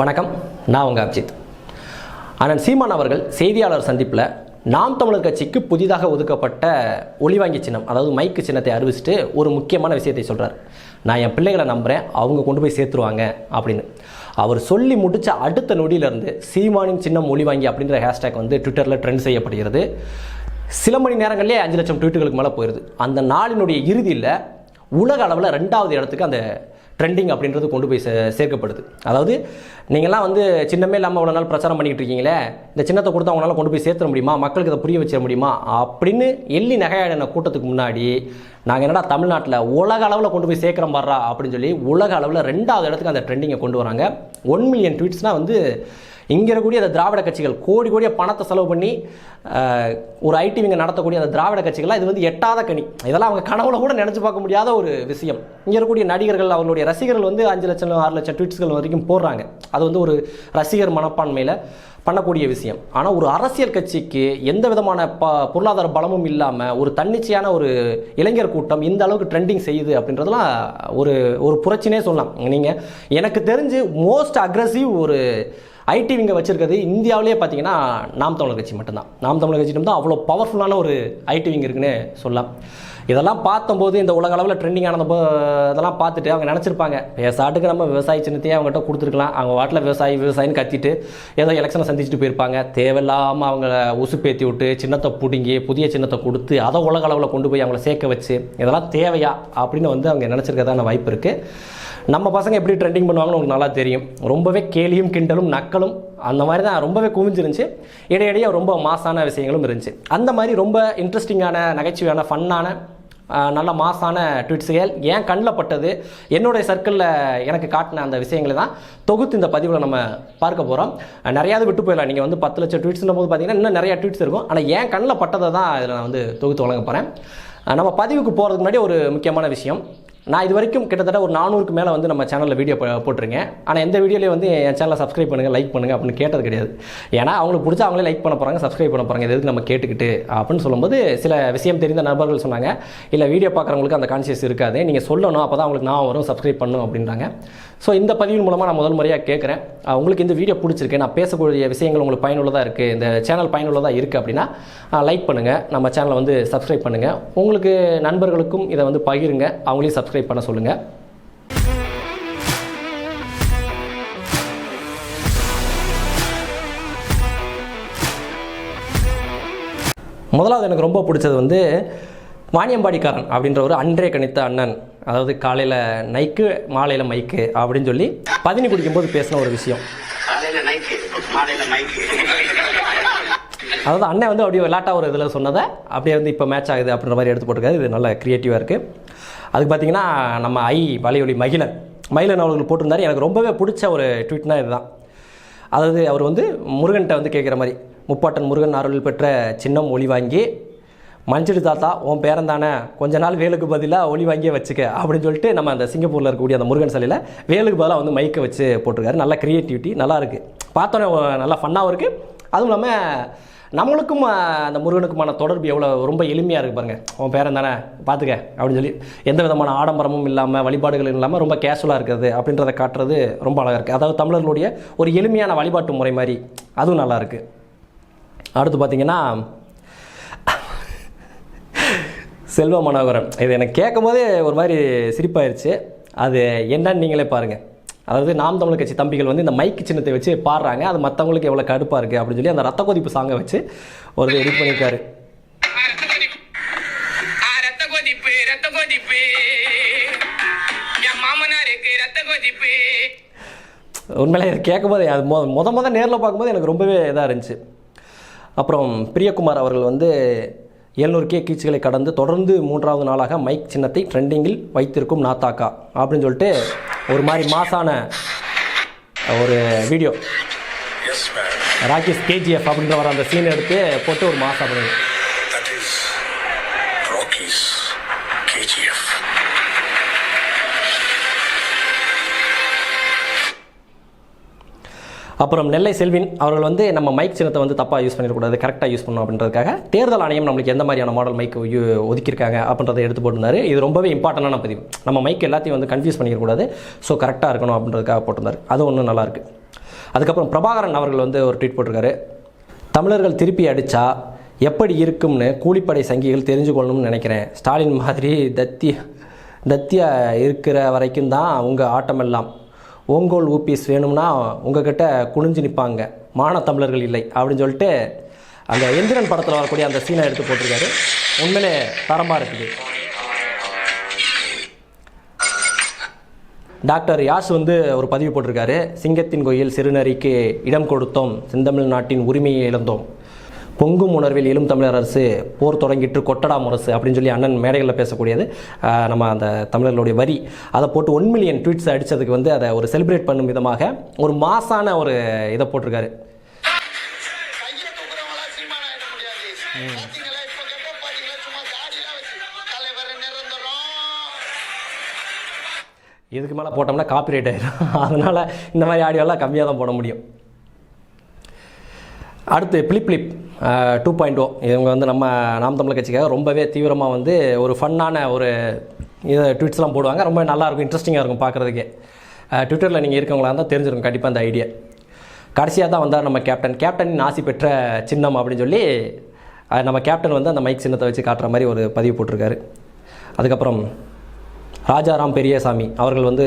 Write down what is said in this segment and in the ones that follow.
வணக்கம். நான் உங்கள் அப்ஜித். அண்ணன் சீமான் அவர்கள் செய்தியாளர் சந்திப்பில் நாம் தமிழர் கட்சிக்கு புதிதாக ஒதுக்கப்பட்ட ஒளிவாங்கி சின்னம் அதாவது மைக்கு சின்னத்தை அறிவிச்சிட்டு ஒரு முக்கியமான விஷயத்தை சொல்கிறார் நான் என் பிள்ளைகளை நம்புகிறேன் அவங்க கொண்டு போய் சேர்த்துருவாங்க அப்படின்னு. அவர் சொல்லி முடித்த அடுத்த நொடியிலிருந்து சீமானின் சின்னம் ஒளிவாங்கி அப்படின்ற ஹேஷ்டேக் வந்து ட்விட்டரில் ட்ரெண்ட் செய்யப்படுகிறது. சில மணி நேரங்கள்லேயே அஞ்சு லட்சம் ட்வீட்டுகளுக்கு மேலே போயிடுது அந்த நாளினுடைய இறுதியில் உலக அளவில் ரெண்டாவது இடத்துக்கு அந்த ட்ரெண்டிங் அப்படின்றது கொண்டு போய் சே சேர்க்கப்படுது. அதாவது நீங்கள்லாம் வந்து சின்னமே இல்லாமல் அவ்வளோ நாள் பிரச்சாரம் பண்ணிக்கிட்டு இருக்கீங்களே இந்த சின்னத்தை கொடுத்து அவங்களால கொண்டு போய் சேர்த்துட முடியுமா? மக்களுக்கு இதை புரிய வச்சிட முடியுமா? அப்படின்னு எள்ளி நகையாடின கூட்டத்துக்கு முன்னாடி நாங்கள் என்னடா தமிழ்நாட்டில் உலக அளவில் கொண்டு போய் சேர்க்குற பாடுறா அப்படின்னு சொல்லி உலக அளவில் ரெண்டாவது இடத்துக்கு அந்த ட்ரெண்டிங்கை கொண்டு வராங்க. ஒன் மில்லியன் ட்வீட்ஸ்னால் வந்து இங்கே இருக்கக்கூடிய அந்த திராவிட கட்சிகள் கோடி கோடியாக பணத்தை செலவு பண்ணி ஒரு ஐடி இங்கே நடத்தக்கூடிய அந்த திராவிட கட்சிகள்லாம் இது வந்து எட்டாத கனி. இதெல்லாம் அவங்க கனவுல கூட நினச்சி பார்க்க முடியாத ஒரு விஷயம். இங்கே இருக்கக்கூடிய நடிகர்கள் அவங்களுடைய ரசிகர்கள் வந்து அஞ்சு லட்சம் ஆறு லட்சம் ட்வீட்ஸ்கள் வரைக்கும் போடுறாங்க. அது வந்து ஒரு ரசிகர் மனப்பான்மையில் பண்ணக்கூடிய விஷயம். ஆனால் ஒரு அரசியல் கட்சிக்கு எந்த விதமான ப பொருளாதார பலமும் இல்லாமல் ஒரு தன்னிச்சையான ஒரு இளைஞர் கூட்டம் இந்த அளவுக்கு ட்ரெண்டிங் செய்யுது அப்படின்றதெல்லாம் ஒரு ஒரு புரட்சினே சொல்லலாம். நீங்கள் எனக்கு தெரிஞ்சு மோஸ்ட் அக்ரஸிவ் ஒரு ஐடி விங்க வச்சிருக்கிறது பார்த்தீங்கன்னா நாம் தமிழர் கட்சி மட்டும்தான். நாம் தமிழர் கட்சி தான் அவ்வளோ பவர்ஃபுல்லான ஒரு ஐடி விங் இருக்குன்னு சொல்லலாம். இதெல்லாம் பார்த்தம்போது இந்த உலக அளவில் ட்ரெண்டிங் ஆனது இதெல்லாம் பார்த்துட்டு அவங்க நினச்சிருப்பாங்க. பேசாட்டுக்கு நம்ம விவசாய சின்னத்தையே அவங்ககிட்ட கொடுத்துருக்கலாம். அவங்க வாட்டில் விவசாயி விவசாயின்னு கத்திட்டு ஏதோ எலெக்ஷனை சந்திச்சுட்டு போயிருப்பாங்க. தேவையில்லாமல் அவங்க உசுப்பேத்தி விட்டு சின்னத்தை பிடுங்கி புதிய சின்னத்தை கொடுத்து அதை உலக அளவில் கொண்டு போய் அவங்கள சேர்க்க வச்சு இதெல்லாம் தேவையா? அப்படின்னு வந்து அவங்க நினச்சிருக்கதான வாய்ப்பு இருக்குது நம்ம பசங்க எப்படி ட்ரெண்டிங் பண்ணுவாங்கன்னு உங்களுக்கு நல்லா தெரியும். ரொம்பவே கேலியும் கிண்டலும் நக்கலும் அந்த மாதிரி தான் ரொம்பவே குவிஞ்சிருந்துச்சு. இடையிடையே ரொம்ப மாசான விஷயங்களும் இருந்துச்சு. அந்த மாதிரி ரொம்ப இன்ட்ரெஸ்டிங்கான நகைச்சுவையான ஃபன்னான நல்ல மாசான ட்வீட்ஸுகள் ஏன் கண்ணில் பட்டது? என்னுடைய சர்க்கிளில் எனக்கு காட்டின அந்த விஷயங்களை தான் தொகுத்து இந்த பதிவில் நம்ம பார்க்க போகிறோம் நிறையாவது விட்டு போயிடலாம். நீங்கள் வந்து பத்து லட்சம் ட்வீட்ஸ்னும் போது பார்த்தீங்கன்னா இன்னும் நிறைய ட்வீட்ஸ் இருக்கும். ஆனால் ஏன் கண்ணில் பட்டதை தான் இதில் நான் வந்து தொகுத்து வழங்க போகிறேன் நம்ம பதிவுக்கு போகிறதுக்கு முன்னாடி ஒரு முக்கியமான விஷயம். நான் இது வரைக்கும் கிட்டத்தட்ட ஒரு நானூறுக்கு மேலே வந்து நம்ம சேனலில் வீடியோ போட்டிருங்க போட்டிருக்கேன். ஆனால் எந்த வீடியோலையும் வந்து என் சேனலை சப்ஸ்கிரைப் பண்ணுங்கள் லைக் பண்ணுங்கள் அப்படின்னு கேட்டது கிடையாது. ஏன்னா அவங்களுக்கு பிடிச்சா அவங்களே லைக் பண்ண போகிறாங்க சப்ஸ்கிரைப் பண்ண போகிறாங்க எதுக்கு நம்ம கேட்டுக்கிட்டு அப்படின்னு சொல்லும்போது சில விஷயம் தெரிந்த நபர்கள் சொன்னாங்க இல்லை வீடியோ பார்க்குறவங்களுக்கு அந்த கான்சியஸ் இருக்காது. நீங்கள் சொல்லணும் அப்போ தான் அவங்களுக்கு நான் வரும் சப்ஸ்கிரைப் பண்ணணும் அப்படின்றாங்க. ஸோ இந்த பதிவின் மூலமாக நான் முதல் முறையாக கேட்குறேன் உங்களுக்கு இந்த வீடியோ பிடிச்சிருக்கு நான் பேசக்கூடிய விஷயங்கள் உங்களுக்கு பயனுள்ளதாக இருக்குது இந்த சேனல் பயனுள்ளதாக இருக்குது அப்படின்னா லைக் பண்ணுங்கள் நம்ம சேனலை வந்து சப்ஸ்கிரைப் பண்ணுங்கள் உங்களுக்கு நண்பர்களுக்கும் இதை வந்து பகிருங்க. அவங்களையும் சப்ஸ்கிரைப் பண்ண சொல்லுங்கள் முதலாவது எனக்கு ரொம்ப பிடிச்சது வந்து வாணியம்பாடிக்காரன் அப்படின்ற ஒரு அன்றே கணித்த அண்ணன் அதாவது காலையில் நைக்கு மாலையில் மைக்கு அப்படின்னு சொல்லி பதினி குடிக்கும்போது பேசின ஒரு விஷயம். அதாவது அண்ணன் வந்து அப்படியே விளாட்டா ஒரு இதில் சொன்னதை அப்படியே வந்து இப்போ மேட்ச் ஆகுது அப்படின்ற மாதிரி எடுத்து போட்டிருக்காரு. இது நல்ல க்ரியேட்டிவாக இருக்குது அதுக்கு பார்த்தீங்கன்னா நம்ம ஐ வலையொலி மகிழன். மகிழன் அவர்கள் போட்டிருந்தாரு. எனக்கு ரொம்பவே பிடிச்ச ஒரு ட்வீட்னா இதுதான். அதாவது அவர் வந்து முருகன்கிட்ட வந்து கேட்குற மாதிரி முப்பாட்டன் முருகன் அருள் பெற்ற சின்னம் ஒளி வாங்கி மன்னிச்சிட்டு தாத்தா உன் பேரன் தானே. கொஞ்ச நாள் வேலுக்கு பதிலாக ஒளி வாங்கியே வச்சுக்க அப்படின்னு சொல்லிட்டு நம்ம அந்த சிங்கப்பூரில் இருக்கக்கூடிய அந்த முருகன் சிலையில் வேலுக்கு பதிலாக வந்து மைக்கை வச்சு போட்டிருக்காரு. நல்ல க்ரியேட்டிவிட்டி நல்லா இருக்குது பார்த்தோன்னே நல்லா ஃபன்னாகவும் இருக்குது அதுவும் இல்லாமல் நம்மளுக்கும் அந்த முருகனுக்குமான தொடர்பு எவ்வளோ ரொம்ப எளிமையாக இருக்குது பாருங்கள் உன் பேரன் தானே பார்த்துக்க அப்படின்னு சொல்லி. எந்த விதமான ஆடம்பரமும் இல்லாமல் வழிபாடுகளும் இல்லாமல் ரொம்ப கேஷுவலாக இருக்கிறது அப்படின்றத காட்டுறது ரொம்ப அழகாக இருக்குது அதாவது தமிழர்களுடைய ஒரு எளிமையான வழிபாட்டு முறை மாதிரி அதுவும் நல்லா இருக்குது அடுத்து பார்த்தீங்கன்னா செல்வ மனோகரன் இது எனக்கு கேட்கும் போதே ஒரு மாதிரி சிரிப்பாயிருச்சு. அது என்னன்னு நீங்களே பாருங்கள் அதாவது நாம் தமிழர் கட்சி தம்பிகள் வந்து இந்த மைக் சின்னத்தை வச்சு பாடுறாங்க. அது மற்றவங்களுக்கு எவ்வளோ கடுப்பாக இருக்குது அப்படின்னு சொல்லி அந்த ரத்த கொதிப்பு சாங்கை வச்சு ஒரு எடிட் பண்ணியிருக்காரு. உண்மையிலே இது கேட்கும்போது அது மொ முத முத நேரில் பார்க்கும்போது எனக்கு ரொம்பவே இதாக இருந்துச்சு. அப்புறம் பிரியகுமார் அவர்கள் வந்து எழுநூறு கே கீச்சுகளை கடந்து தொடர்ந்து மூன்றாவது நாளாக மைக் சின்னத்தை ட்ரெண்டிங்கில் வைத்திருக்கும் நாத்தாக்கா அப்படின்னு சொல்லிட்டு ஒரு மாதிரி மாசான ஒரு வீடியோ. ராகேஷ் கேஜிஎஃப் அப்படின்ற வர அந்த சீன் எடுத்து போட்டு ஒரு மாசம் பண்ணுது அப்புறம் நெல்லை செல்வின் அவர்கள் வந்து நம்ம மைக் சின்னத்தை வந்து தப்பாக யூஸ் பண்ணிடக்கூடாது கரெக்டாக யூஸ் பண்ணணும் அப்படின்றதுக்காக தேர்தல் ஆணையம் நம்மளுக்கு எந்த மாதிரியான மாடல் மைக் ஒதுக்கியிருக்காங்க அப்படின்றத எடுத்து போட்டிருந்தாரு. இது ரொம்பவே இம்பார்ட்டண்டான பதிவு. நம்ம மைக் எல்லாத்தையும் வந்து கன்ஃபியூஸ் பண்ணிக்கக்கூடாது ஸோ கரெக்டாக இருக்கணும் அப்படின்றதுக்காக போட்டிருந்தார். அது ஒன்றும் நல்லாயிருக்கு அதுக்கப்புறம் பிரபாகரன் அவர்கள் வந்து ஒரு ட்வீட் போட்டிருக்காரு. தமிழர்கள் திருப்பி அடித்தா எப்படி இருக்கும்னு கூலிப்படை சங்கிகள் தெரிஞ்சு கொள்ளணும்னு நினைக்கிறேன். ஸ்டாலின் மாதிரி தத்தி தத்தியா இருக்கிற வரைக்கும் தான் உங்கள் ஆட்டமெல்லாம் ஓங்கோல் ஊபிஎஸ் வேணும்னா உங்ககிட்ட குனிஞ்சு நிற்பாங்க மான தமிழர்கள் இல்லை அப்படின்னு சொல்லிட்டு அந்த எந்திரன் படத்தில் வரக்கூடிய அந்த சீனை எடுத்து போட்டிருக்காரு. உண்மையிலே தரமாக இருக்குது. டாக்டர் யாஸ் வந்து ஒரு பதிவு போட்டிருக்காரு. சிங்கத்தின் கோயில் சிறுநரிக்கு இடம் கொடுத்தோம். செந்தமிழ் நாட்டின் உரிமையை இழந்தோம். பொங்கும் உணர்வில் எழும் தமிழர் அரசு போர் தொடங்கிட்டு கொட்டடா முரசு அப்படின்னு சொல்லி அண்ணன் மேடைகளில் பேசக்கூடியது. நம்ம அந்த தமிழர்களுடைய வரி. அதை போட்டு ஒன் மில்லியன் ட்வீட்ஸ் அடித்ததுக்கு வந்து அதை ஒரு செலிப்ரேட் பண்ணும் விதமாக ஒரு மாசான ஒரு இதை போட்டிருக்காரு. இதுக்கு மேலே போட்டோம்னா காப்பிரைட் ஆயிடும் அதனால் இந்த மாதிரி ஆடியோலாம் கம்மியாக தான் போட முடியும். அடுத்து flip flip two point O இவங்க வந்து நம்ம நாம் தமிழ் கட்சிக்காக ரொம்பவே தீவிரமாக வந்து ஒரு ஃபன்னான ஒரு இதை ட்வீட்ஸ்லாம் போடுவாங்க. ரொம்ப நல்லாயிருக்கும் இன்ட்ரெஸ்டிங்காக இருக்கும் பார்க்குறதுக்கே. ட்விட்டரில் நீங்கள் இருக்கவங்களா இருந்தால் தெரிஞ்சிருக்கும் கண்டிப்பாக அந்த ஐடியா கடைசியாக தான் வந்தார் நம்ம கேப்டன் கேப்டனின் ஆசி பெற்ற சின்னம் அப்படின்னு சொல்லி நம்ம கேப்டன் வந்து அந்த மைக் சின்னத்தை வச்சு காட்டுற மாதிரி ஒரு பதிவு போட்டிருக்காரு. அதுக்கப்புறம் ராஜாராம் பெரியசாமி அவர்கள் வந்து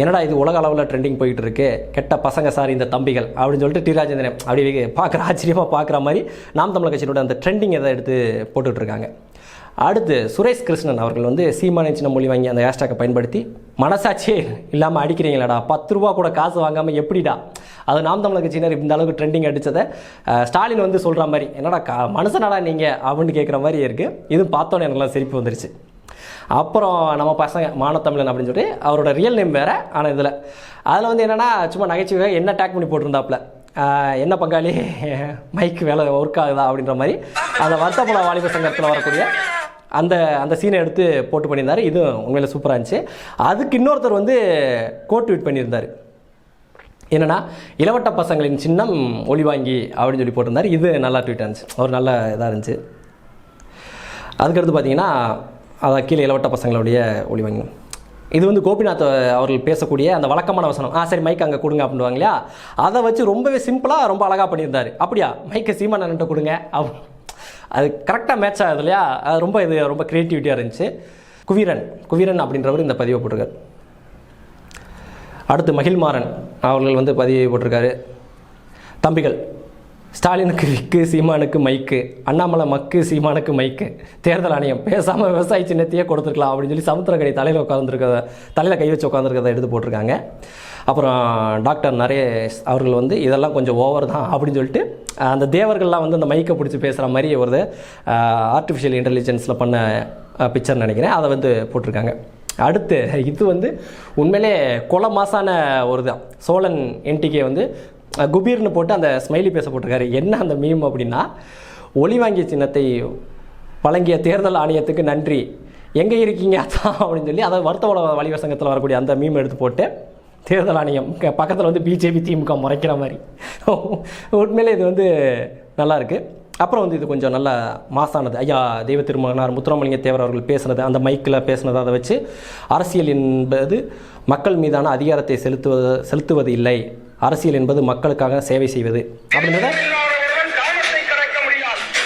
என்னடா இது உலக அளவில் ட்ரெண்டிங் போயிட்டு இருக்கு கெட்ட பசங்க சார் இந்த தம்பிகள் அப்படின்னு சொல்லிட்டு டி. ராஜேந்திரன் அப்படி பார்க்குற ஆச்சரியமாக பார்க்குற மாதிரி நாம் தமிழர் கட்சியினோட அந்த ட்ரெண்டிங் எதை எடுத்து போட்டுட்டு இருக்காங்க அடுத்து சுரேஷ் கிருஷ்ணன் அவர்கள் வந்து சீமானை சின்ன மொழி வாங்கி அந்த ஹேஷ்டாக்கை பயன்படுத்தி மனசாட்சியே இல்லாமல் அடிக்கிறீங்களாடா பத்து ரூபா கூட காசு வாங்காமல் எப்படிடா? அது நாம் தமிழர் கட்சியினர் இந்த அளவுக்கு ட்ரெண்டிங் அடித்ததை ஸ்டாலின் வந்து சொல்கிற மாதிரி என்னடா கா மனுஷனாடா நீங்கள் அப்படின்னு கேட்குற மாதிரி இருக்குது இதுவும் பார்த்தோன்னே எனக்குலாம் சிரிப்பு வந்துருச்சு. அப்புறம் நம்ம பசங்க மானத்தமிழன் அப்படின்னு சொல்லிட்டு அவரோட ரியல் நேம் வேறு ஆனால் இதில். அதில் வந்து என்னென்னா சும்மா நகைச்சுவை என்ன டேக் பண்ணி போட்டிருந்தாப்புல. என்ன பங்காளி? மைக் வேலை ஒர்க் ஆகுதா அப்படின்ற மாதிரி. அந்த வருத்தப்பட வாலிப சங்கத்தில் வரக்கூடிய அந்த அந்த சீனை எடுத்து போட்டு பண்ணியிருந்தாரு. இதுவும் உண்மையில் சூப்பராக இருந்துச்சு. அதுக்கு இன்னொருத்தர் வந்து கோட் ட்வீட் பண்ணியிருந்தார். என்னென்னா இளவட்ட பசங்களின் சின்னம் ஒளி வாங்கி அப்படின்னு சொல்லி போட்டிருந்தாரு. இது நல்லா ட்வீட் இருந்துச்சு. ஒரு நல்ல இதாக இருந்துச்சு. அதுக்கடுத்து பார்த்தீங்கன்னா அதை கீழே இளவட்ட பசங்களுடைய ஒளி இது வந்து கோபிநாத் அவர்கள் பேசக்கூடிய அந்த வழக்கமான வசனம். ஆ சரி மைக் அங்கே கொடுங்க அப்படின்னு இல்லையா? அதை வச்சு ரொம்பவே சிம்பிளாக ரொம்ப அழகாக பண்ணியிருந்தாரு. அப்படியா? மைக்கை சீமானன்ட்ட கொடுங்க அப் அது கரெக்டாக மேட்ச் ஆகுது இல்லையா? அது ரொம்ப இது ரொம்ப க்ரியேட்டிவிட்டியாக இருந்துச்சு. குவீரன் குவீரன் அப்படின்றவர் இந்த பதிவை போட்டிருக்கார். அடுத்து மகிழ்மாறன் அவர்கள் வந்து பதிவு போட்டிருக்காரு. தம்பிகள் ஸ்டாலினுக்கு விக்கு சீமானுக்கு மைக்கு அண்ணாமலை மக்கு சீமானுக்கு மைக்கு. தேர்தல் ஆணையம் பேசாமல் விவசாய சின்னத்தையே கொடுத்துருக்கலாம் அப்படின்னு சொல்லி சமுத்திரக்கடை தலையில் உட்காந்துருக்கிறத தலையில் கை வச்சு உட்காந்துருக்கிறத எடுத்து போட்டிருக்காங்க. அப்புறம் டாக்டர் நரேஷ் அவர்கள் வந்து இதெல்லாம் கொஞ்சம் ஓவர் தான் அப்படின்னு சொல்லிட்டு அந்த தேவர்கள்லாம் வந்து அந்த மைக்கை பிடிச்சி பேசுகிற மாதிரி ஒரு ஆர்டிஃபிஷியல் இன்டெலிஜென்ஸில் பண்ண பிக்சர் நினைக்கிறேன். அதை வந்து போட்டிருக்காங்க. அடுத்து இது வந்து உண்மையிலே கொலை மாசான ஒரு தான் சோழன் என்டிகே வந்து குபீர்னு போட்டு அந்த ஸ்மைலி பேச போட்டிருக்காரு. என்ன அந்த மீம் அப்படின்னா ஒளி வாங்கிய சின்னத்தை வழங்கிய தேர்தல் ஆணையத்துக்கு நன்றி. எங்கே இருக்கீங்க அதான் அப்படின்னு சொல்லி அதை வருத்தவள வலிவர் சங்கத்தில் வரக்கூடிய அந்த மீம் எடுத்து போட்டு தேர்தல் ஆணையம் பக்கத்தில் வந்து பிஜேபி திமுக முறைக்கிற மாதிரி. உண்மையிலே இது வந்து நல்லாயிருக்கு அப்புறம் வந்து இது கொஞ்சம் நல்லா மாசானது. ஐயா தெய்வ திருமகனார் முத்துராமலிங்க தேவர் அவர்கள் பேசுனது அந்த மைக்கில் பேசுனது அதை வச்சு அரசியல் என்பது மக்கள் மீதான அதிகாரத்தை செலுத்துவது செலுத்துவது இல்லை. அரசியல் என்பது மக்களுக்காக சேவை செய்வது. அப்படின்றத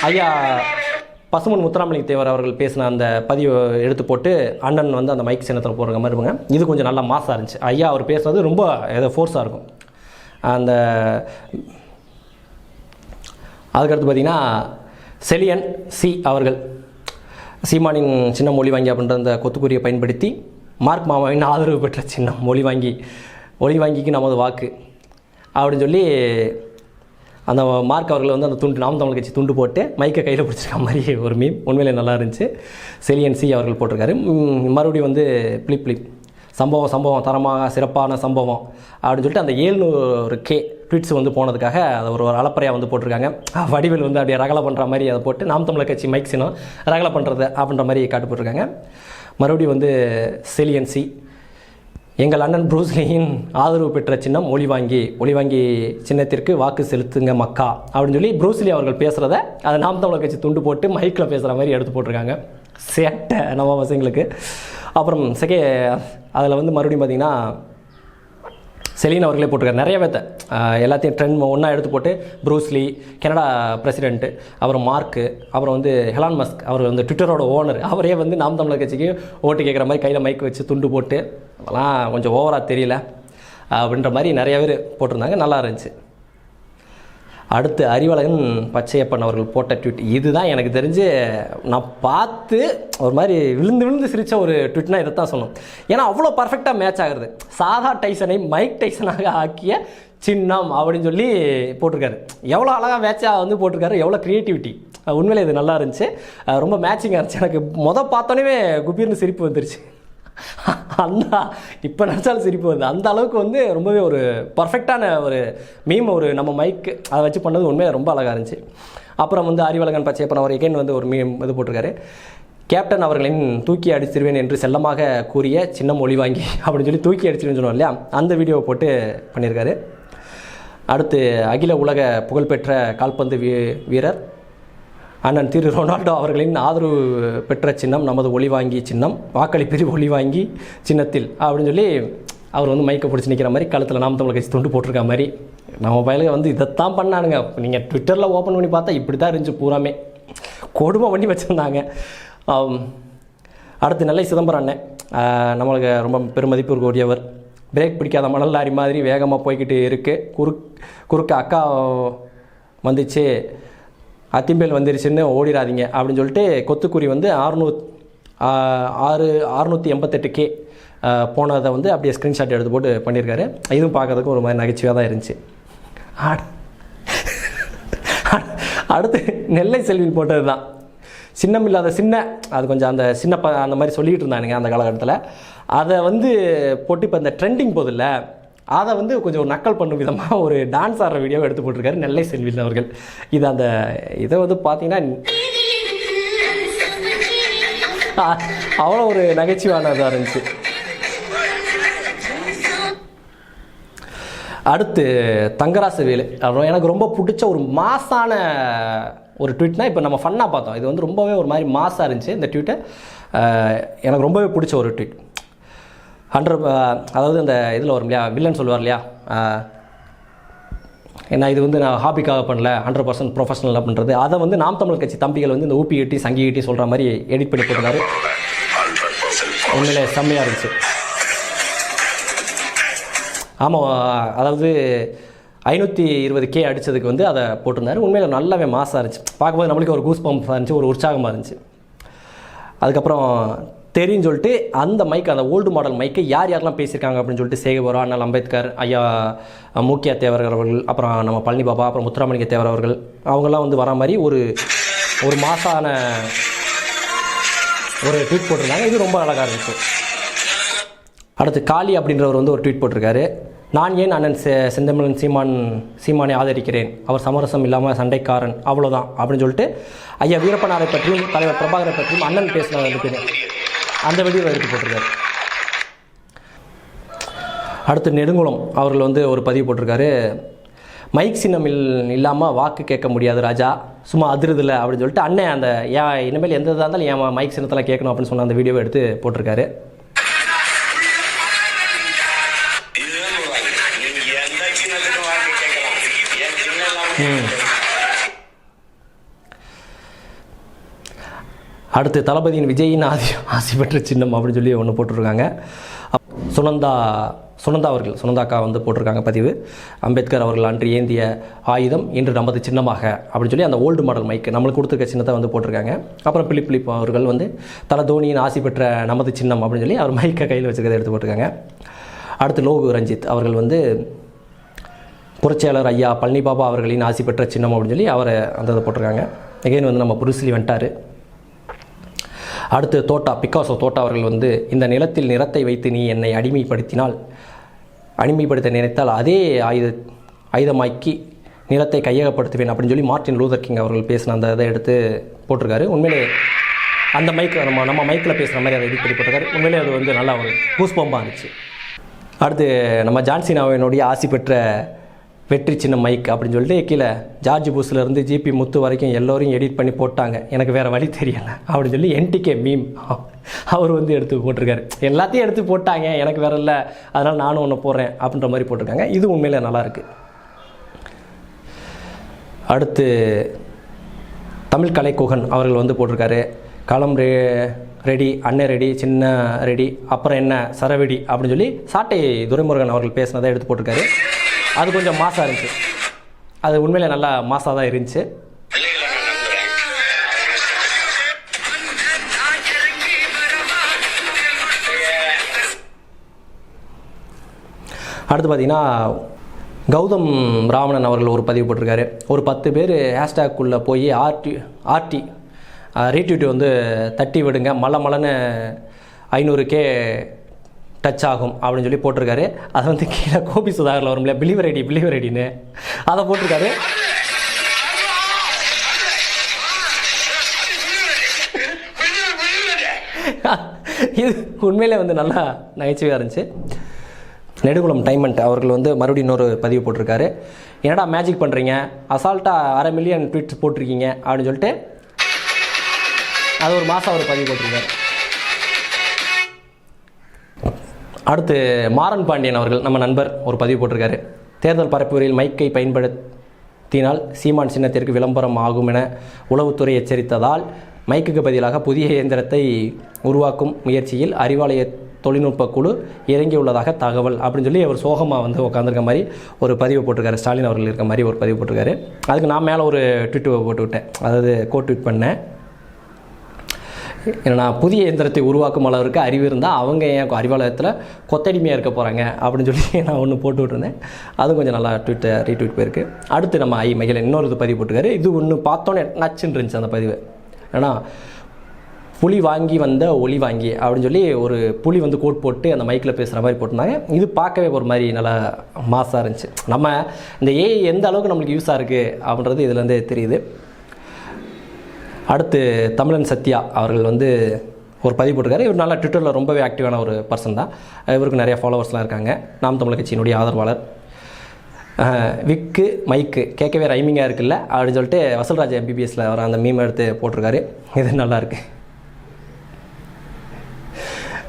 ஐயா பசுமன் முத்துராமலிங்க தேவர் அவர்கள் பேசின அந்த பதிவை எடுத்து போட்டு அண்ணன் வந்து அந்த மைக் சின்னத்தில் போடுற மாதிரி இருப்பாங்க இது கொஞ்சம் நல்லா மாசாக இருந்துச்சு. ஐயா அவர் பேசுனது ரொம்ப ஏதோ ஃபோர்ஸாக இருக்கும். அந்த அதுக்கடுத்து பார்த்தீங்கன்னா செலியன் சி அவர்கள் சீமானின் சின்ன மொழி வாங்கி அப்படின்ற அந்த கொத்துக்குறியை பயன்படுத்தி மார்க் மாமாவின் ஆதரவு பெற்ற சின்னம் மொழி வாங்கி ஒளி வாங்கிக்கு நமது வாக்கு. அப்படின்னு சொல்லி அந்த மார்க் அவர்கள் வந்து அந்த துண்டு நாம் தமிழ் கட்சி துண்டு போட்டு மைக்கை கையில் பிடிச்சிருக்க மாதிரி ஒரு மீம் உண்மையிலே நல்லா இருந்துச்சு. செலியன் சி அவர்கள் போட்டிருக்காரு. மறுபடியும் வந்து பிளிப் பிளிப். சம்பவம் சம்பவம் தரமாக சிறப்பான சம்பவம் அப்படின்னு சொல்லிட்டு அந்த ஏழ்நூறு கே ட்வீட்ஸ் வந்து போனதுக்காக அதை ஒரு ஒரு அளப்பறையாக வந்து போட்டிருக்காங்க. வடிவில் வந்து அப்படியே ரகலை பண்ணுற மாதிரி அதை போட்டு நாம் தமிழர் கட்சி மைக் சினம் ரகலை பண்ணுறது அப்படின்ற மாதிரி காட்டு போட்டிருக்காங்க. மறுபடியும் வந்து செலியன் சி எங்கள் அண்ணன் ப்ரூஸ்லியின் ஆதரவு பெற்ற சின்னம் ஒளி வாங்கி ஒளி வாங்கி சின்னத்திற்கு வாக்கு செலுத்துங்க மக்கா அப்படின்னு சொல்லி ப்ரூஸ்லி அவர்கள் பேசுகிறத அதை நாம் தமிழர் கட்சி துண்டு போட்டு மைக்கில் பேசுகிற மாதிரி எடுத்து போட்டிருக்காங்க. சேட்டை நம்ம பசங்களுக்கு. அப்புறம் செகே அதில் வந்து மறுபடியும் பார்த்தீங்கன்னா செலீன் அவர்களே போட்டிருக்காரு. நிறைய பேர்த்த எல்லாத்தையும் ட்ரெண்ட் ஒன்றா எடுத்து போட்டு ப்ரூஸ்லி கனடா பிரசிடென்ட்டு அப்புறம் மார்க்கு அப்புறம் வந்து ஹெலான் மஸ்க் அவர் வந்து ட்விட்டரோட ஓனர் அவரே வந்து நாம் தமிழர் கட்சிக்கு ஓட்டு கேட்குற மாதிரி கையில் மைக் வச்சு துண்டு போட்டு அதெல்லாம் கொஞ்சம் ஓவராக தெரியல. அப்படின்ற மாதிரி நிறைய பேர் போட்டிருந்தாங்க. நல்லா இருந்துச்சு. அடுத்து அறிவழகன் பச்சையப்பன் அவர்கள் போட்ட ட்விட். இதுதான் எனக்கு தெரிஞ்சு நான் பார்த்து ஒரு மாதிரி விழுந்து விழுந்து சிரித்த ஒரு ட்விட்னா இதை தான் சொல்லணும். ஏன்னா அவ்வளோ பர்ஃபெக்டாக மேட்ச் ஆகுறது. சாதா டைசனை மைக் டைசனாக ஆக்கிய சின்னம் அப்படின்னு சொல்லி போட்டிருக்காரு. எவ்வளோ அழகாக மேட்சாக வந்து போட்டிருக்காரு. எவ்வளோ க்ரியேட்டிவிட்டி உண்மையிலே இது நல்லா இருந்துச்சு. ரொம்ப மேட்சிங்காக இருந்துச்சு. எனக்கு மொதல் பார்த்தோன்னே குபீர்னு சிரிப்பு வந்துருச்சு. அந்த இப்போ நினச்சாலும் சிரிப்பு வருது. அந்த அளவுக்கு வந்து ரொம்பவே ஒரு பர்ஃபெக்டான ஒரு மீம் ஒரு நம்ம மைக்கு அதை வச்சு பண்ணது உண்மையாக ரொம்ப அழகாக இருந்துச்சு. அப்புறம் வந்து அறிவழகன் பச்சையப்பன் அவர் எகைன் வந்து ஒரு மீம் இது போட்டிருக்காரு. கேப்டன் அவர்களின் தூக்கி அடிச்சிருவேன் என்று செல்லமாக கூறிய சின்ன மொழி வாங்கி அப்படின்னு சொல்லி தூக்கி அடிச்சிருவேன்னு சொன்னோம் இல்லையா? அந்த வீடியோவை போட்டு பண்ணியிருக்காரு. அடுத்து அகில உலக புகழ்பெற்ற கால்பந்து வீ வீரர் அண்ணன் திரு ரொனால்டோ அவர்களின் ஆதரவு பெற்ற சின்னம் நமது ஒளி வாங்கி சின்னம் வாக்களிப்பிரி ஒளி வாங்கி சின்னத்தில் அப்படின்னு சொல்லி அவர் வந்து மைக்கை பிடிச்சி நிற்கிற மாதிரி கழுத்தில் நாம் தமிழ் கட்சி துண்டு போட்டிருக்க மாதிரி. நம்ம பயிலுக்கு வந்து இதைத்தான் பண்ணானுங்க. நீங்கள் ட்விட்டரில் ஓப்பன் பண்ணி பார்த்தா இப்படி தான் இருந்துச்சு பூராமே. கொடுமை பண்ணி வச்சுருந்தாங்க. அடுத்து நெல்லை சிதம்பரம் அண்ணன். நம்மளுக்கு ரொம்ப பெருமதிப்பு கூடியவர். பிரேக் பிடிக்காத மணல் லாரி மாதிரி வேகமாக போய்கிட்டு இருக்குது குறுக் குறுக்க அக்கா வந்துச்சு. அத்திம்பேல் வந்துருச்சுன்னு ஓடிடாதீங்க அப்படின்னு சொல்லிட்டு கொத்துக்குறி வந்து அறுநூத் ஆறு அறுநூற்றி எண்பத்தெட்டு கே போனதை வந்து அப்படியே ஸ்க்ரீன்ஷாட் எடுத்து போட்டு பண்ணியிருக்காரு இதுவும் பார்க்கறதுக்கு ஒரு மாதிரி நகைச்சுவையாக தான் இருந்துச்சு. அடுத்து நெல்லை செல்வின் போட்டது தான். சின்னம் இல்லாத சின்ன அது கொஞ்சம் அந்த சின்ன ப அந்த மாதிரி சொல்லிக்கிட்டு இருந்தானுங்க அந்த காலகட்டத்தில். அதை வந்து போட்டு இப்போ இந்த ட்ரெண்டிங் போதில்லை அதை வந்து கொஞ்சம் நக்கல் பண்ணும் விதமாக ஒரு டான்ஸ் ஆடுற வீடியோ எடுத்து போட்டிருக்காரு நெல்லை செல்வின் அவர்கள். இது அந்த இதை வந்து பார்த்தீங்கன்னா அவ்வளோ ஒரு நகைச்சுவானதாக இருந்துச்சு. அடுத்து தங்கராசு வேலு. அவர் எனக்கு ரொம்ப பிடிச்ச ஒரு மாசான ஒரு ட்வீட்னா இப்போ நம்ம ஃபன்னாக பார்த்தோம். இது வந்து ரொம்பவே ஒரு மாதிரி மாசாக இருந்துச்சு இந்த ட்வீட்டை எனக்கு ரொம்பவே பிடிச்ச ஒரு ட்வீட் ஹண்ட்ரட் uh, அதாவது அந்த இதில் வரும் இல்லையா? வில்லன் சொல்லுவார் இல்லையா? ஏன்னா இது வந்து நான் ஹாபிக்காக பண்ணல ஹண்ட்ரட் பர்சன்ட் ப்ரொஃபஷனல் அப்படின்றது. அதை வந்து நாம் தமிழ் கட்சி தம்பிகள் வந்து இந்த ஊப்பி கட்டி சங்கி கட்டி சொல்கிற மாதிரி எடிட் பண்ணி போட்டிருந்தாரு. 100% உண்மையிலே செம்மையாக இருந்துச்சு. ஆமாம் அதாவது ஐநூற்றி இருபது கே அடித்ததுக்கு வந்து அதை போட்டிருந்தாரு. உண்மையில் நல்லாவே மாசாக இருந்துச்சு. பார்க்கும்போது நம்மளுக்கு ஒரு கூஸ் பம்ப் இருந்துச்சு ஒரு உற்சாகமாக இருந்துச்சு. அதுக்கப்புறம் தெரியும் சொல்லிட்டு அந்த மைக் அந்த ஓல்டு மாடல் மைக்கை யார் யாரெல்லாம் பேசியிருக்காங்க அப்படின்னு சொல்லிட்டு சேகபுரம் அண்ணல் அம்பேத்கர் ஐயா மூக்கியா தேவர் அவர்கள் அப்புறம் நம்ம பழனி பாபா அப்புறம் முத்துராமலிங்க தேவர் அவர்கள் அவங்கெல்லாம் வந்து வர மாதிரி ஒரு ஒரு மாசான ஒரு ட்வீட் போட்டிருந்தாங்க. இது ரொம்ப அழகாக இருந்துச்சு. அடுத்து காளி அப்படின்றவர் வந்து ஒரு ட்வீட் போட்டிருக்காரு. நான் ஏன் அண்ணன் செ செந்தமிழன் சீமான் சீமானை ஆதரிக்கிறேன்? அவர் சமரசம் இல்லாமல் சண்டைக்காரன் அவ்வளோதான் அப்படின்னு சொல்லிட்டு ஐயா வீரப்பனாரை பற்றியும் தலைவர் பிரபாகரை பற்றியும் அண்ணன் பேசினார் வந்து அந்த வீடியோவை எடுத்து போட்டிருக்காரு. அடுத்து நெடுங்குளம் அவர்கள் வந்து ஒரு பதிவு போட்டிருக்காரு. மைக் சின்னம் இல் இல்லாமல் வாக்கு கேட்க முடியாது ராஜா. சும்மா அதிருதில்ல அப்படின்னு சொல்லிட்டு அண்ணன் அந்த ஏன் இனிமேல் எந்த இதாக இருந்தாலும் ஏன் மைக் சின்னத்தில் கேட்கணும் அப்படின்னு சொன்ன அந்த வீடியோவை எடுத்து போட்டிருக்காரு. இதுதான் சொல்லுவாங்க. நீங்க எந்த சின்னத்துக்கும் வாக்கு கேட்கலாம். என் சின்னம் இல்லாம அடுத்து தளபதியின் விஜயின் ஆதி ஆசி பெற்ற சின்னம் அப்படின்னு சொல்லி ஒன்று போட்டிருக்காங்க. சுனந்தா சுனந்தா அவர்கள் சுனந்தாக்கா வந்து போட்டிருக்காங்க பதிவு. அம்பேத்கர் அவர்கள் அன்று ஏந்திய ஆயுதம் இன்று நமது சின்னமாக அப்படின்னு சொல்லி அந்த ஓல்டு மாடல் மைக் நம்மளுக்கு கொடுத்துருக்க சின்னத்தை வந்து போட்டிருக்காங்க. அப்புறம் பிலிப் பிலிப் அவர்கள் வந்து தல தோனியின் ஆசி பெற்ற நமது சின்னம் அப்படின்னு சொல்லி அவர் மைக்கை கையில் வச்சுக்கிறத எடுத்து போட்டிருக்காங்க. அடுத்து லோகு ரஞ்சித் அவர்கள் வந்து புரட்சியாளர் ஐயா பழனி பாபா அவர்களின் ஆசி பெற்ற சின்னம் அப்படின்னு சொல்லி அவரை அந்த இதை போட்டிருக்காங்க. எகைன் வந்து நம்ம புருசிலி வந்துட்டார். அடுத்து தோட்டா பிக்காசோ தோட்டா அவர்கள் வந்து இந்த நிலத்தில் நிறத்தை வைத்து நீ என்னை அடிமைப்படுத்தினால் அடிமைப்படுத்த நினைத்தால் அதே ஆயுத ஆயுதமாக்கி நிலத்தை கையகப்படுத்துவேன் அப்படின்னு சொல்லி மார்ட்டின் லூதர் கிங் அவர்கள் பேசின அந்த இதை எடுத்து போட்டிருக்காரு. உண்மையிலே அந்த மைக் நம்ம நம்ம மைக்கில் பேசுகிற மாதிரி அதை எடிட் பண்ணி போட்டிருக்காரு. உண்மையிலே அது வந்து நல்லா ஒரு பூஸ்பம்பாக இருந்துச்சு. அடுத்து நம்ம ஜான்சினாவினுடைய ஆசி பெற்ற வெற்றி சின்ன மைக் அப்படின்னு சொல்லிட்டு கீழே ஜார்ஜ் புஷ்ல இருந்து ஜிபி முத்து வரைக்கும் எல்லோரையும் எடிட் பண்ணி போட்டாங்க. எனக்கு வேறு வழி தெரியலை. அப்படின்னு சொல்லி என்டிகே மீம் அவர் வந்து எடுத்து போட்டிருக்காரு. எல்லாத்தையும் எடுத்து போட்டாங்க. எனக்கு வேற இல்லை. அதனால் நானும் ஒன்று போடுறேன் அப்படின்ற மாதிரி போட்டிருக்காங்க. இது உண்மையில் நல்லாயிருக்கு அடுத்து தமிழ் கலைக்குகன் அவர்கள் வந்து போட்டிருக்காரு. களம் ரெ ரெடி அண்ணன் ரெடி சின்ன ரெடி அப்புறம் என்ன சரவெடி அப்படின்னு சொல்லி சாட்டை துரைமுருகன் அவர்கள் பேசினதை எடுத்து போட்டிருக்காரு. அது கொஞ்சம் மாசாக இருந்துச்சு. அது உண்மையில் நல்லா மாசாக தான் இருந்துச்சு. அடுத்து பார்த்தீங்கன்னா கௌதம் ராவணன் அவர்கள் ஒரு பதிவு போட்டிருக்காரு. ஒரு பத்து பேர் ஹேஷ்டேக்குள்ளே போய் ஆர்டி ஆர்டி ரீட்வீட் வந்து தட்டி விடுங்க. மலை மலைன்னு ஐநூறு கே டச் ஆகும் அப்படின்னு சொல்லி போட்டிருக்காரு. அதை வந்து கீழே கோபி சுதாகரில் வரும்ல பிலிவர் ஐடி பிலிவர் ஐடின்னு அதை போட்டிருக்காரு. இது உண்மையிலே வந்து நல்லா நகைச்சுவையாக இருந்துச்சு. நெடுகுளம் டைமண்ட் அவர்கள் வந்து மறுபடியும் இன்னொரு பதிவு போட்டிருக்காரு. என்னடா மேஜிக் பண்ணுறீங்க அசால்ட்டாக அரை மில்லியன் ட்வீட்ஸ் போட்டிருக்கீங்க அப்படின்னு சொல்லிட்டு அது ஒரு மாதம் ஒரு பதிவு போட்டிருக்காரு. அடுத்து மாறன் பாண்டியன் அவர்கள் நம்ம நண்பர் ஒரு பதிவு போட்டிருக்காரு. தேர்தல் பரப்புரையில் மைக்கை பயன்படுத்தினால் சீமான் சின்னத்திற்கு விளம்பரம் ஆகும் என உளவுத்துறை எச்சரித்ததால் மைக்குக்கு பதிலாக புதிய இயந்திரத்தை உருவாக்கும் முயற்சியில் அறிவாலய தொழில்நுட்ப குழு இறங்கியுள்ளதாக தகவல் அப்படின்னு சொல்லி அவர் சோகமாக வந்து உட்காந்துருக்க மாதிரி ஒரு பதிவு போட்டிருக்காரு. ஸ்டாலின் அவர்கள் இருக்க மாதிரி ஒரு பதிவு போட்டிருக்காரு. அதுக்கு நான் மேலே ஒரு ட்விட்டு போட்டு விட்டேன். அதாவது கோட் ட்வீட் பண்ணேன். ஏன்னா புதிய இயந்திரத்தை உருவாக்கும் அளவிற்கு அறிவு இருந்தால் அவங்க ஏன் அறிவாலயத்தில் கொத்தடிமையாக இருக்க போகிறாங்க அப்படின்னு சொல்லி நான் ஒன்று போட்டு விட்டுருந்தேன். அது கொஞ்சம் நல்லா ட்விட் ரீட்வீட் போயிருக்கு. அடுத்து நம்ம ஐ மகிழன் இன்னொரு இது பதிவு போட்டுக்காரு இது ஒன்று பார்த்தோன்னே நச்சுன்னு இருந்துச்சு அந்த பதிவு. ஏன்னா புலி வாங்கி வந்த ஒளி வாங்கி அப்படின்னு சொல்லி ஒரு புலி வந்து கோட் போட்டு அந்த மைக்கில் பேசுகிற மாதிரி போட்டிருந்தாங்க. இது பார்க்கவே ஒரு மாதிரி நல்லா மாசாக இருந்துச்சு. நம்ம இந்த ஏஐ எந்த அளவுக்கு நம்மளுக்கு யூஸாக இருக்குது அப்படின்றது இதுலேருந்தே தெரியுது. அடுத்து தமிழன் சத்யா அவர்கள் வந்து ஒரு பதிவு போட்டிருக்காரு. இவர் நல்லா ட்விட்டரில் ரொம்பவே ஆக்டிவான ஒரு பர்சன் தான். இவருக்கு நிறைய ஃபாலோவர்ஸ்லாம் இருக்காங்க. நாம் தமிழ் கட்சியினுடைய ஆதரவாளர். விக்கு மைக்கு கேட்கவே ரைமிங்காக இருக்குல்ல? அப்படின்னு சொல்லிட்டு வசல்ராஜ் எம்பிபிஎஸில் வர அந்த மீம் எடுத்து போட்டிருக்காரு. இது நல்லாயிருக்கு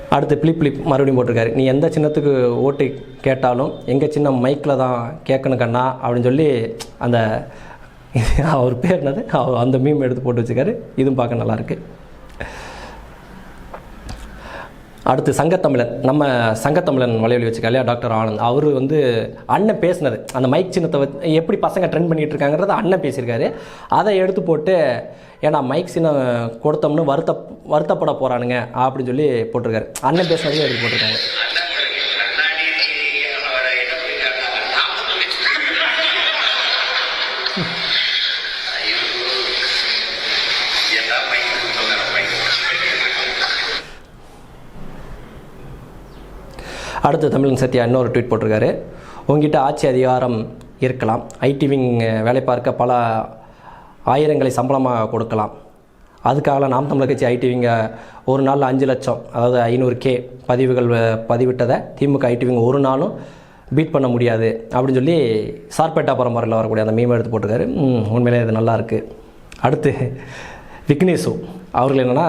அடுத்து பிளிப் பிளிப் மறுபடியும் போட்டிருக்காரு. நீ எந்த சின்னத்துக்கு ஓட்டு கேட்டாலும் எங்கள் சின்ன மைக்கில் தான் கேட்கணும் கண்ணா அப்படின்னு சொல்லி அந்த அவர் பேர் என்னது? அவர் அந்த மீம் எடுத்து போட்டு வச்சுக்காரு இதுவும் பார்க்க நல்லாயிருக்கு. அடுத்து சங்கத்தமிழன். நம்ம சங்கத்தமிழன் வலையொலி வச்சுக்கா இல்லையா டாக்டர் ஆனந்த்? அவர் வந்து அண்ணன் பேசினது. அந்த மைக் சின்னத்தை வச்சு எப்படி பசங்க ட்ரெண்ட் பண்ணிட்டு இருக்காங்கிறத அண்ணன் பேசியிருக்காரு. அதை எடுத்து போட்டு ஏன்னா மைக் சின்னம் கொடுத்தோம்னு வருத்த வருத்தப்பட போகிறானுங்க அப்படின்னு சொல்லி போட்டிருக்காரு. அண்ணன் பேசுனதையும் எடுத்து போட்டிருக்காங்க. அடுத்து தமிழன் சத்யா இன்னொரு ட்வீட் போட்டிருக்காரு. உங்ககிட்ட ஆட்சி அதிகாரம் இருக்கலாம். ஐடி விங் வேலை பார்க்க பல ஆயிரங்களை சம்பளமாக கொடுக்கலாம். அதுக்காக நாம் தமிழர் கட்சி ஐடி விங்க ஒரு நாளில் அஞ்சு லட்சம் அதாவது ஐநூறு கே பதிவுகள் பதிவிட்டதை திமுக ஐடி விங் ஒரு நாளும் பீட் பண்ண முடியாது. அப்படின்னு சொல்லி சார்பேட்டா பரம்பரையில் வரக்கூடிய அந்த மீம் எடுத்து போட்டிருக்காரு. உண்மையிலே இது நல்லாயிருக்கு அடுத்து விக்னேஷு அவர்கள் என்னென்னா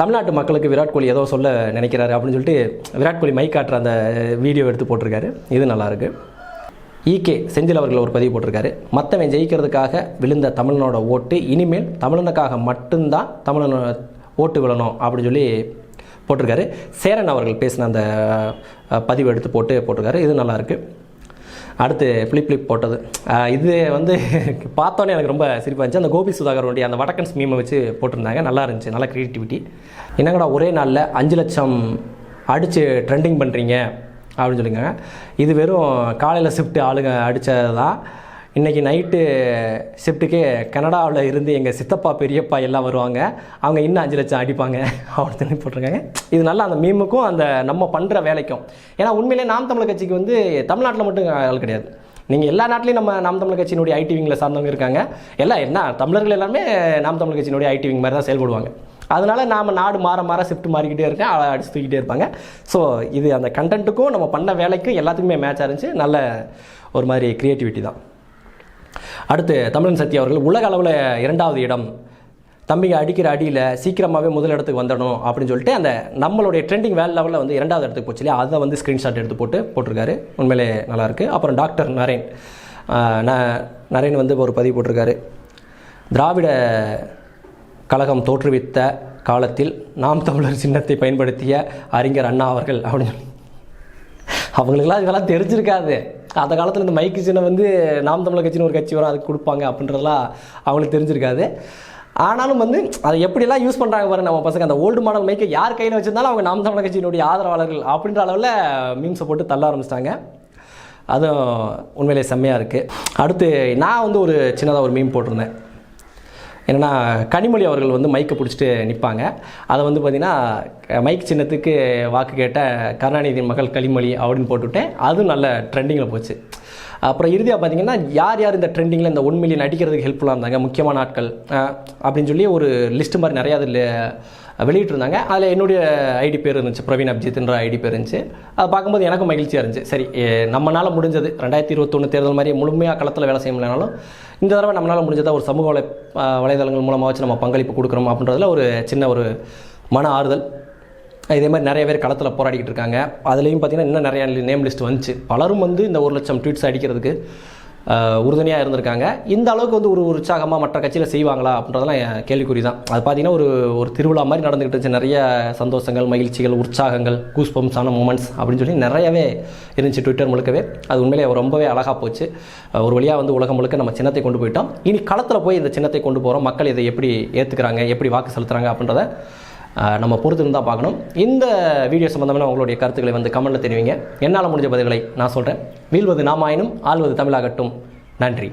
தமிழ்நாட்டு மக்களுக்கு விராட் கோலி ஏதோ சொல்ல நினைக்கிறாரு அப்படின்னு சொல்லிட்டு விராட் கோலி மைக் காட்டுற அந்த வீடியோ எடுத்து போட்டிருக்காரு. இது நல்லாயிருக்கு ஈகே செந்தில் அவர்கள் ஒரு பதிவு போட்டிருக்காரு. மற்றவன் ஜெயிக்கிறதுக்காக விழுந்த தமிழனோட ஓட்டு இனிமேல் தமிழனுக்காக மட்டும்தான் தமிழன் ஓட்டு விழணும் அப்படின்னு சொல்லி போட்டிருக்காரு. சேரன் அவர்கள் பேசின அந்த பதிவு எடுத்து போட்டு போட்டிருக்காரு. இது நல்லாயிருக்கு அடுத்து ஃப்ளிப் ஃப்ளிப் போட்டது. இது வந்து பார்த்தோன்னே எனக்கு ரொம்ப சிரிப்பாக இருந்துச்சு. அந்த கோபி சுதாகருடைய அந்த வடக்கன்ஸ் மீமை வச்சு போட்டிருந்தாங்க. நல்லா இருந்துச்சு நல்ல க்ரியேட்டிவிட்டி என்னங்கடா ஒரே நாளில் அஞ்சு லட்சம் அடித்து ட்ரெண்டிங் பண்ணுறீங்க அப்படின்னு சொல்லிங்க இது வெறும் காலையில் ஷிஃப்ட் ஆளுங்க அடித்தது தான் இன்றைக்கி நைட்டு ஷிஃப்ட்டுக்கே கனடாவில் இருந்து எங்கள் சித்தப்பா பெரியப்பா எல்லாம் வருவாங்க. அவங்க இன்னும் அஞ்சு லட்சம் அடிப்பாங்க. அப்படின்னு போட்டிருக்காங்க. இது நல்லா அந்த மீமுக்கும் அந்த நம்ம பண்ணுற வேலைக்கும். ஏன்னா உண்மையிலே நாம் தமிழர் கட்சிக்கு வந்து தமிழ்நாட்டில் மட்டும் ஆள் கிடையாது. நீங்கள் எல்லா நாட்டிலையும் நம்ம நாம் தமிழர் கட்சியினுடைய ஐடி விங்கில் சார்ந்தவங்க இருக்காங்க. எல்லாம் என்ன தமிழர்கள் எல்லாருமே நாம் தமிழர் கட்சியினுடைய ஐடி விங் மாதிரி தான் செயல்படுவாங்க. அதனால நாம் நாடு மாற மாற ஷிஃப்ட் மாறிக்கிட்டே இருக்கேன் அடிச்சு தூக்கிட்டே இருப்பாங்க. ஸோ இது அந்த கண்டென்ட்டுக்கும் நம்ம பண்ண வேலைக்கும் எல்லாத்துக்குமே மேட்ச் இருந்துச்சு. நல்ல ஒரு மாதிரி க்ரியேட்டிவிட்டி தான். அடுத்து தமிழன் சத்யா அவர்கள் உலக அளவில் இரண்டாவது இடம். தம்பிங்க அடிக்கிற அடியில் சீக்கிரமாகவே முதல் இடத்துக்கு வந்துடணும் அப்படின்னு சொல்லிட்டு அந்த நம்மளுடைய ட்ரெண்டிங் வேல் லெவலில் வந்து இரண்டாவது இடத்துக்கு போச்சு இல்லையா? அதை வந்து ஸ்க்ரீன்ஷாட் எடுத்து போட்டு போட்டிருக்காரு. உண்மையிலே நல்லாயிருக்கு அப்புறம் டாக்டர் நரேன். ந- நரேன் வந்து ஒரு பதிவு போட்டிருக்காரு. திராவிட கழகம் தோற்றுவித்த காலத்தில் நாம் தமிழர் சின்னத்தை பயன்படுத்திய அறிஞர் அண்ணா அவர்கள் அப்படின்னு சொல்லி. அவங்களுக்கெல்லாம் இதெல்லாம் தெரிஞ்சிருக்காது. அந்த காலத்தில் இந்த மைக்கு சின்ன வந்து நாம் தமிழர் கட்சின்னு ஒரு கட்சி வரும் அதுக்கு கொடுப்பாங்க அப்படின்றதெல்லாம் அவங்களுக்கு தெரிஞ்சிருக்காது. ஆனாலும் வந்து அதை எப்படிலாம் யூஸ் பண்ணுறாங்க பாருங்க நம்ம பசங்க அந்த ஓல்டு மாடல் மைக்கை யார் கையில் வச்சிருந்தாலும் அவங்க நாம் தமிழர் கட்சியினுடைய ஆதரவாளர்கள் அப்படின்ற அளவில் மீம்ஸை போட்டு தள்ள ஆரம்பிச்சிட்டாங்க. அதுவும் உண்மையிலே செம்மையாக இருக்குது அடுத்து நான் வந்து ஒரு சின்னதாக ஒரு மீம் போட்டிருந்தேன். என்னென்னா கனிமொழி அவர்கள் வந்து மைக்கை பிடிச்சிட்டு நிற்பாங்க அதை வந்து பார்த்திங்கன்னா மைக் சின்னத்துக்கு வாக்கு கேட்ட கருணாநிதி மகள் களிமொழி அப்படின்னு போட்டுவிட்டேன். அதுவும் நல்ல ட்ரெண்டிங்கில் போச்சு. அப்புறம் இறுதியாக பார்த்தீங்கன்னா யார் யார் இந்த ட்ரெண்டிங்கில் இந்த ஒன் மில்லியன் அடிக்கிறதுக்கு ஹெல்ப்ஃபுல்லாக இருந்தாங்க? முக்கியமான ஆட்கள் அப்படின்னு சொல்லி ஒரு லிஸ்ட் மாதிரி நிறையா அதில் வெளியிட்டிருந்தாங்க. அதில் என்னுடைய ஐடி பேர் இருந்துச்சு பிரவீன் அபிஜித்ன்ற ஐடி பேர் இருந்துச்சு. அதை பார்க்கும்போது எனக்கும் மகிழ்ச்சியாக இருந்துச்சு. சரி நம்மளால் முடிஞ்சது. ரெண்டாயிரத்தி இருபத்தொன்று தேர்தல் மாதிரி முழுமையாக களத்தில் வேலை செய்ய முடியலனாலும் இந்த தடவை நம்மளால் முடிஞ்சதாக ஒரு சமூக வலை வலைதளங்கள் மூலமாக வச்சு நம்ம பங்களிப்பு கொடுக்குறோம் அப்படின்றதுல ஒரு சின்ன ஒரு மன ஆறுதல். இதே மாதிரி நிறைய பேர் களத்தில் போராடிக்கிட்டு இருக்காங்க. அதுலேயும் பார்த்தீங்கன்னா இன்னும் நிறையா நேம் லிஸ்ட் வந்துச்சு. பலரும் வந்து இந்த ஒரு லட்சம் ட்வீட்ஸ் அடிக்கிறதுக்கு உறுதுணையாக இருந்திருக்காங்க. இந்த அளவுக்கு வந்து ஒரு உற்சாகமாக மற்ற கட்சியில் செய்வாங்களா அப்படின்றதெல்லாம் என் கேள்விக்குறி தான் அது பார்த்தீங்கன்னா ஒரு ஒரு திருவிழா மாதிரி நடந்துகிட்டு இருந்துச்சு. நிறைய சந்தோஷங்கள் மகிழ்ச்சிகள் உற்சாகங்கள் கூஸ்பம்ஸான மூமெண்ட்ஸ் அப்படின்னு சொல்லி நிறையவே இருந்துச்சு ட்விட்டர் முழுக்கவே. அது உண்மையிலே ரொம்பவே அழகாக போச்சு. ஒரு வழியாக வந்து உலகம் முழுக்க நம்ம சின்னத்தை கொண்டு போயிட்டோம். இனி களத்தில் போய் இந்த சின்னத்தை கொண்டு போகிறோம் மக்கள் இதை எப்படி ஏற்றுக்கிறாங்க எப்படி வாக்கு செலுத்துகிறாங்க அப்படின்றத நம்ம பொறுத்து இருந்தால் பார்க்கணும். இந்த வீடியோ சம்மந்தமான உங்களுடைய கருத்துக்களை வந்து கமெண்ட்டில் தெரிவிங்க. என்னால் முடிஞ்ச பதில்களை நான் சொல்கிறேன் வீழ்வது நாமாயினும் ஆள்வது தமிழாகட்டும். நன்றி.